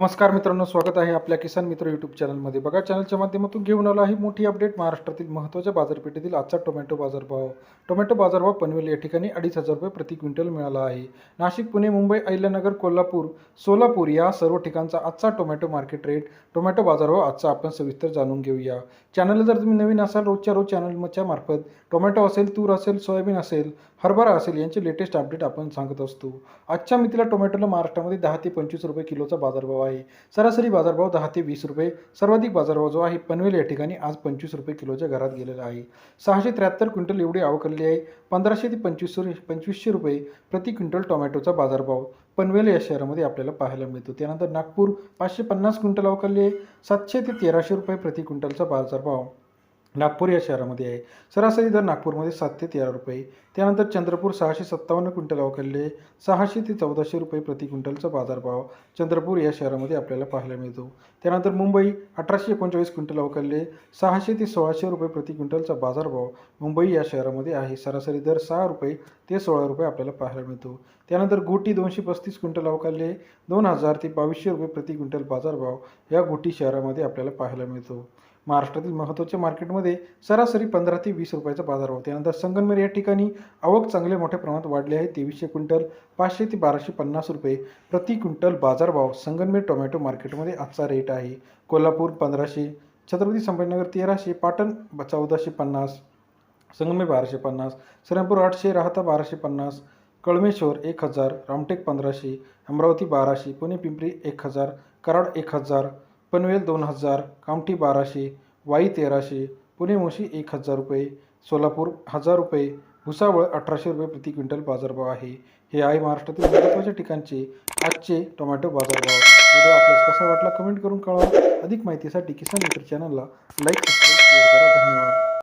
नमस्कार मित्रांनो स्वागत आहे आपल्या किसान मित्र यूट्यूब चॅनलमध्ये बघा चॅनलच्या माध्यमातून घेऊन आलो आहे मोठी अपडेट महाराष्ट्रातील महत्त्वाच्या बाजारपेठेतील आजचा टोमॅटो बाजारभाव. टोमॅटो बाजारभाव पनवेल या ठिकाणी अडीच हजार रुपये प्रति क्विंटल मिळाला आहे. नाशिक पुणे मुंबई अहिल्यानगर कोल्हापूर सोलापूर या सर्व ठिकाणचा आजचा टोमॅटो मार्केट रेट टोमॅटो बाजारभाव आजचा आपण सविस्तर जाणून घेऊया. चॅनलला जर तुम्ही नवीन असाल रोजच्या रोज चॅनलच्या मार्फत टोमॅटो असेल तूर असेल सोयाबीन असेल हरभरा असेल यांचे लेटेस्ट अपडेट आपण सांगत असतो. आजच्या मितीला टोमॅटोला महाराष्ट्रामध्ये दहा ते पंचवीस रुपये किलोचा बाजारभाव आहे. सरासरी बाजारभाव दहा ते वीस रुपये. सर्वाधिक बाजारभाव जो आहे पनवेल या ठिकाणी आज पंचवीस रुपये किलोच्या घरात गेलेला आहे. सहाशे त्र्याहत्तर क्विंटल एवढी आवक आलेली आहे. पंधराशे ते पंचवीस पंचवीसशे रुपये प्रति क्विंटल टोमॅटोचा बाजारभाव पनवेल या शहरामध्ये आपल्याला पाहायला मिळतो. त्यानंतर नागपूर पाचशे पन्नास क्विंटल आवक आहे. सातशे ते तेराशे रुपये प्रति क्विंटलचा बाजारभाव. नागपूर या शहरामध्ये आहे. सरासरी दर नागपूरमध्ये सात ते तेरा रुपये. त्यानंतर चंद्रपूर सहाशे सत्तावन्न क्विंटल अवकलले सहाशे ते चौदाशे रुपये प्रति क्विंटलचा बाजारभाव चंद्रपूर या शहरामध्ये आपल्याला पाहायला मिळतो. त्यानंतर मुंबई अठराशे एकोणचाळीस क्विंटल अवकलले सहाशे ते सोळाशे रुपये प्रति क्विंटलचा बाजारभाव मुंबई या शहरामध्ये आहे. सरासरी दर सहा रुपये ते सोळा रुपये आपल्याला पाहायला मिळतो. त्यानंतर गोटी दोनशे पस्तीस क्विंटल अवकालले दोन हजार ते बावीसशे रुपये प्रति क्विंटल बाजारभाव या गोटी शहरामध्ये आपल्याला पाहायला मिळतो. महाराष्ट्रातील महत्त्वाच्या मार्केटमध्ये सरासरी पंधरा ते वीस रुपयाचा बाजार होता. त्यानंतर संगमनेर या ठिकाणी आवक चांगल्या मोठ्या प्रमाणात वाढली आहे. तेवीसशे क्विंटल पाचशे ते बाराशे पन्नास रुपये प्रति क्विंटल बाजारभाव संगमनेर टोमॅटो मार्केटमध्ये आजचा रेट आहे. कोल्हापूर पंधराशे छत्रपती संभाजीनगर तेराशे पाटण चौदाशे पन्नास संगमेर बाराशे पन्नास श्रीरामपूर आठशे राहता बाराशे पन्नास कळमेश्वर एक हजार रामटेक पंधराशे अमरावती बाराशे पुणे पिंपरी एक हजार कराड एक हजार पनवेल दोन हजार कामठी बाराशे वाई तेराशे पुणे मोशी एक हजार रुपये सोलापूर हजार रुपये भुसावळ अठराशे रुपये प्रति क्विंटल बाजारभाव आहे. हे आहे महाराष्ट्रातील महत्त्वाच्या ठिकाणचे आजचे टोमॅटो बाजारभाव. व्हिडिओ आपल्यास कसा वाटला कमेंट करून कळवा. अधिक माहितीसाठी किसान मित्र चॅनलला लाईक सबस्क्राईब शेअर करा. धन्यवाद.